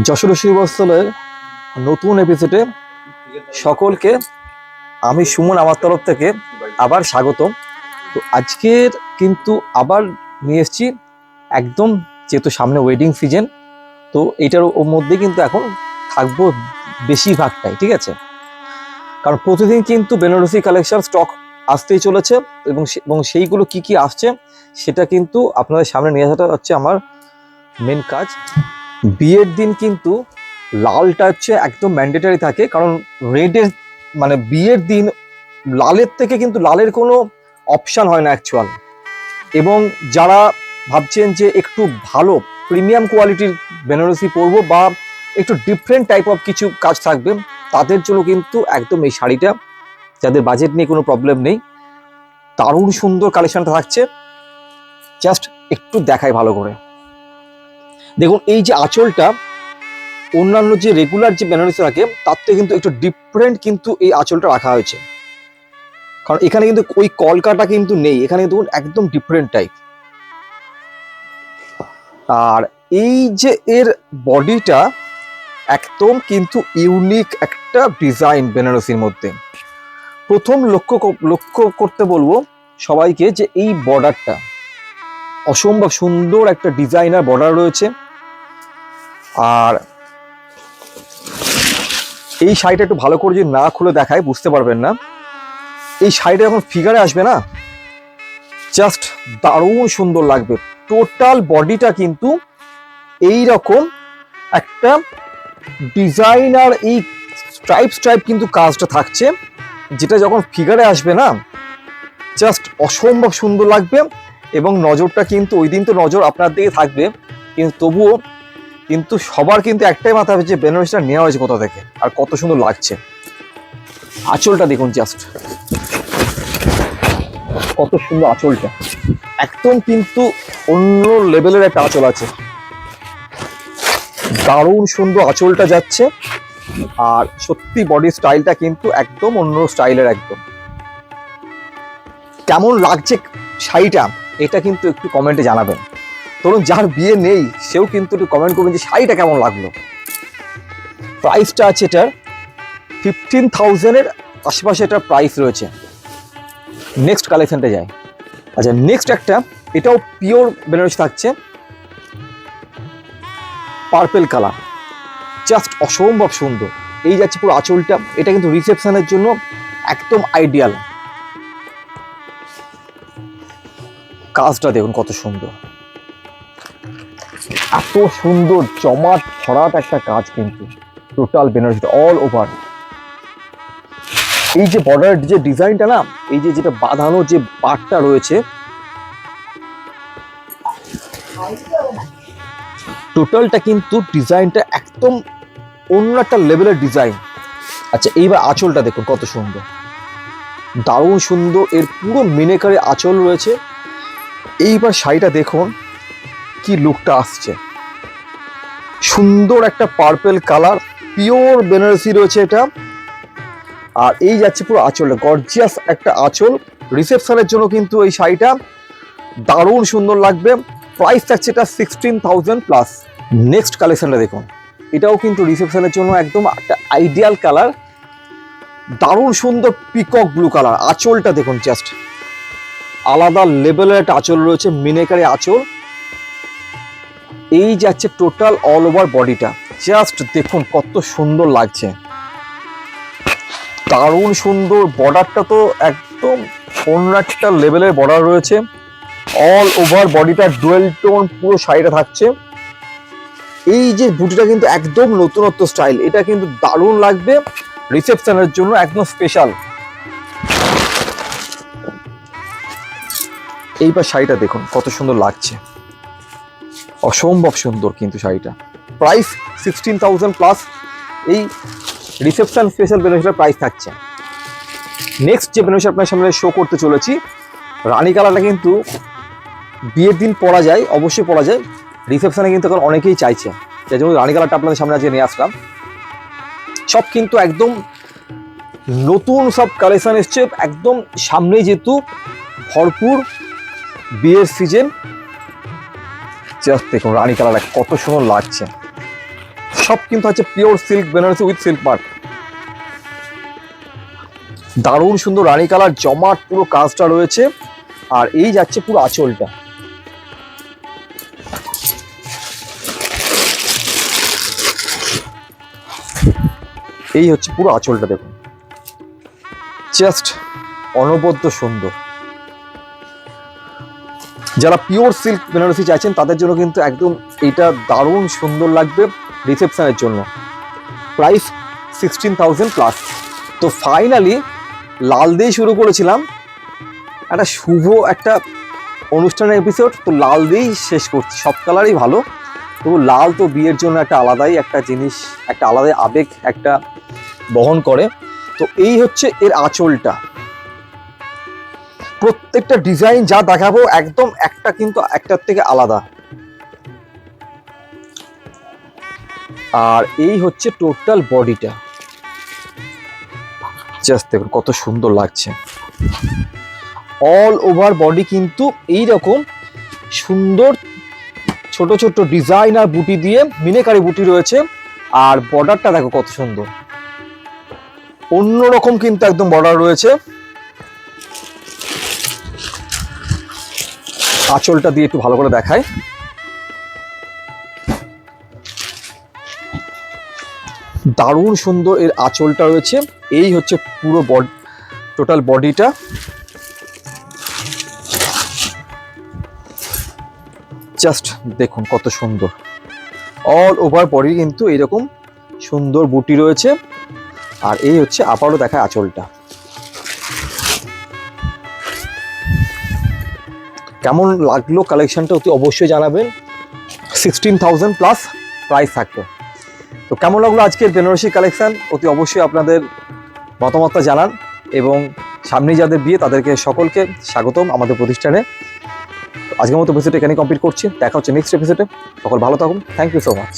যশোর শ্রীবৎসলের নতুন এপিসোডে সকলকে আমি সুমন আমার তরফ থেকে আবার স্বাগতম। তো আজকের কিন্তু আবার নিয়ে এসেছি একদম যেহেতু সামনে ওয়েডিং সিজন তো এটার মধ্যে কিন্তু এখন থাকব বেশিরভাগটাই, ঠিক আছে? কারণ প্রতিদিন কিন্তু বেনারসি কালেকশন স্টক আসতেই চলেছে এবং এবং সেইগুলো কি কি আসছে সেটা কিন্তু আপনাদের সামনে নিয়ে আসাটা হচ্ছে আমার মেন কাজ। বিয়ের দিন কিন্তু লালটা হচ্ছে একদম ম্যান্ডেটারি থাকে, কারণ রেডের মানে বিয়ের দিন লালের থেকে কিন্তু লালের কোনো অপশান হয় না অ্যাকচুয়াল এবং যারা ভাবছেন যে একটু ভালো প্রিমিয়াম কোয়ালিটির বেনারসি পরবো বা একটু ডিফারেন্ট টাইপ অফ কিছু কাজ থাকবে, তাদের জন্য কিন্তু একদম এই শাড়িটা, যাদের বাজেট নিয়ে কোনো প্রবলেম নেই। দারুণ সুন্দর কালেকশনটা থাকছে। জাস্ট একটু দেখাই ভালো করে। দেখুন, এই যে আঁচলটা, অন্যান্য যে রেগুলার যে বেনারসি থাকে তার থেকে কিন্তু একটু ডিফারেন্ট কিন্তু এই আঁচলটা রাখা হয়েছে। কারণ এখানে কিন্তু ওই কলকাটা কিন্তু নেই, এখানে কিন্তু একদম ডিফারেন্ট টাইপ আর এই যে এর বডিটা, একদম কিন্তু ইউনিক একটা ডিজাইন বেনারসির মধ্যে। প্রথম লক্ষ্য লক্ষ্য করতে বলব সবাইকে যে এই বর্ডারটা অসম্ভব সুন্দর একটা ডিজাইনার বর্ডার রয়েছে। আর এই শাড়িটা একটু ভালো করে যদি না খুলে দেখায়, বুঝতে পারবেন না। এই শাড়িটা যখন ফিগারে আসবে না জাস্ট দারুণ সুন্দর লাগবে। টোটাল বডিটা কিন্তু এই রকম একটা ডিজাইনার এই স্ট্রাইপ স্ট্রাইপ কিন্তু কাজটা থাকছে। যেটা যখন ফিগারে আসবে না জাস্ট অসম্ভব সুন্দর লাগবে এবং নজরটা কিন্তু ওই দিন তো নজর আপনার দিকে থাকবে। কিন্তু তবুও কিন্তু সবার কিন্তু একটাই মাথা যে বেনারসিটা নেওয়া হয়েছে কোথা থেকে? আর কত সুন্দর লাগছে। আঁচলটা দেখুন জাস্ট কত সুন্দর আঁচলটা। একদম কিন্তু অন্য লেভেলের একটা আঁচল আছে। দারুণ সুন্দর আঁচলটা যাচ্ছে। আর সত্যি বডি স্টাইলটা কিন্তু একদম অন্য স্টাইলের একদম। কেমন লাগছে শাড়িটা? এটা কিন্তু একটু কমেন্টে জানাবেন। ধরুন যার বিয়ে নেই, সেও কিন্তু একটু কমেন্ট করবেন যে শাড়িটা কেমন লাগল। প্রাইসটা আছে এটার ফিফটিন থাউজেন্ডের আশেপাশে এটার প্রাইস রয়েছে। নেক্সট কালেকশনটা যায় আচ্ছা নেক্সট একটা, এটাও পিওর বেনারসি থাকছে। পার্পেল কালার জাস্ট অসম্ভব সুন্দর। এই যাচ্ছে পুরো আঁচলটা। এটা কিন্তু রিসেপশনের জন্য একদম আইডিয়াল কাজটা দেখুন কত সুন্দর। এত সুন্দর জমাট ভরাট একটা কাজ কিন্তু। টোটাল বেনারসিটা অল ওভার এই যে বর্ডার যে ডিজাইনটা না, এই যে যেটা বাঁধানো যে পাটটা রয়েছে টোটালটা কিন্তু ডিজাইনটা একদম অন্য একটা লেভেলের ডিজাইন আচ্ছা এইবার আঁচলটা দেখুন কত সুন্দর। দারুণ সুন্দর, এর পুরো মিনেকারে আঁচল রয়েছে। এইবার শাড়িটা দেখুন। কি লুকটা আসছে? সুন্দর একটা পার্পেল কালার পিওর বেনারসি রয়েছে এটা। আর এই যাচ্ছে পুরো আঁচলটা গর্জিয়াস একটা আঁচল। রিসেপশনের জন্য কিন্তু এই শাড়িটা দারুণ সুন্দর লাগবে। প্রাইস থাকছে এটা সিক্সটিন থাউজেন্ড প্লাস নেক্সট কালেকশনটা দেখুন। এটাও কিন্তু রিসেপশনের জন্য একদম একটা আইডিয়াল কালার দারুণ সুন্দর পিকক ব্লু কালার আঁচলটা দেখুন জাস্ট আলাদা লেভেলের একটা আঁচল রয়েছে মিনেকারি আঁচল। এই যাচ্ছে টোটাল অল ওভার বডিটা জাস্ট দেখুন কত সুন্দর লাগছে। দারুণ সুন্দর বর্ডারটা তো একদম অন্য একটা লেভেলের বর্ডার রয়েছে। অল ওভার বডিটা ডুয়েল টোন পুরো শাড়িটা থাকছে। এই যে বুটিটা কিন্তু একদম নতুনত্ব স্টাইল এটা কিন্তু দারুণ লাগবে রিসেপশনের জন্য, একদম স্পেশাল এইবার শাড়িটা দেখুন কত সুন্দর লাগছে। অসম্ভব সুন্দর কিন্তু শাড়িটা। প্রাইস সিক্সটিন থাউজেন্ড প্লাস এই রিসেপশন স্পেশাল বেনারসিটার প্রাইস থাকছে। নেক্সট যে বেনারসি আপনার সামনে শো করতে চলেছি, রানী কালারটা কিন্তু বিয়ের দিন পরা যায়, অবশ্যই পরা যায়। রিসেপশনে কিন্তু এখন অনেকেই চাইছে। যার জন্য রানী কালারটা আপনাদের সামনে আজকে নিয়ে আসলাম। সব কিন্তু একদম নতুন সব কালেকশন এসছে, একদম সামনেই যেহেতু ভরপুর বিয়ের সিজন জাস্ট দেখুন, রানী কালারটা কত সুন্দর লাগছে। সব কিন্তু হচ্ছে pure silk Benarasi with silk mark দারুণ সুন্দর রানী কালার, জমাট পুরো কাজটা রয়েছে। আর এই যাচ্ছে পুরো আঁচলটা। এই হচ্ছে পুরো আঁচলটা দেখুন। জাস্ট অনবদ্য সুন্দর। যারা পিওর সিল্ক বেনারসি চাইছেন, তাদের জন্য কিন্তু একদম এটা দারুণ সুন্দর লাগবে রিসেপশনের জন্য। প্রাইস সিক্সটিন থাউজেন্ড প্লাস তো ফাইনালি লাল দিয়েই শুরু করেছিলাম। একটা শুভ একটা অনুষ্ঠানের এপিসোড তো লাল দিয়েই শেষ করছি। সব কালারই ভালো। তবু লাল তো বিয়ের জন্য একটা আলাদাই একটা জিনিস, একটা আলাদাই আবেগ, একটা বহন করে। তো এই হচ্ছে এর আঁচলটা। প্রত্যেকটা ডিজাইন যা দেখাবো, একদম একটা কিন্তু একটার থেকে আলাদা। আর এই হচ্ছে টোটাল বডিটা জাস্ট দেখুন, কত সুন্দর লাগছে। অল ওভার বডি কিন্তু এই রকম সুন্দর ছোট ছোট ডিজাইন আর বুটি দিয়ে মিনেকারি বুটি রয়েছে। আর বর্ডারটা দেখো কত সুন্দর। অন্যরকম কিন্তু একদম বর্ডার রয়েছে। আঁচলটা দিয়ে একটু ভালো করে দেখায় দারুণ সুন্দর এর আঁচলটা রয়েছে। এই হচ্ছে পুরো বড, টোটাল বডিটা। জাস্ট দেখুন কত সুন্দর। অল ওভার বডি কিন্তু এরকম সুন্দর বুটি রয়েছে। আর এই হচ্ছে আবারও দেখায় আঁচলটা। কেমন লাগল কালেকশানটা অতি অবশ্যই জানাবেন। সিক্সটিন থাউজেন্ড প্লাস প্রাইস থাকবে। তো কেমন লাগল আজকের বেনারসি কালেকশান অতি অবশ্যই আপনাদের মতামতটা জানান এবং সামনে যাদের বিয়ে, তাদেরকে সকলকে স্বাগতম আমাদের প্রতিষ্ঠানে। আজকের মতো এপিসোড এখানে কমপ্লিট করছি। দেখা হচ্ছে নেক্সট এপিসোডে সকল ভালো থাকুন। Thank you so much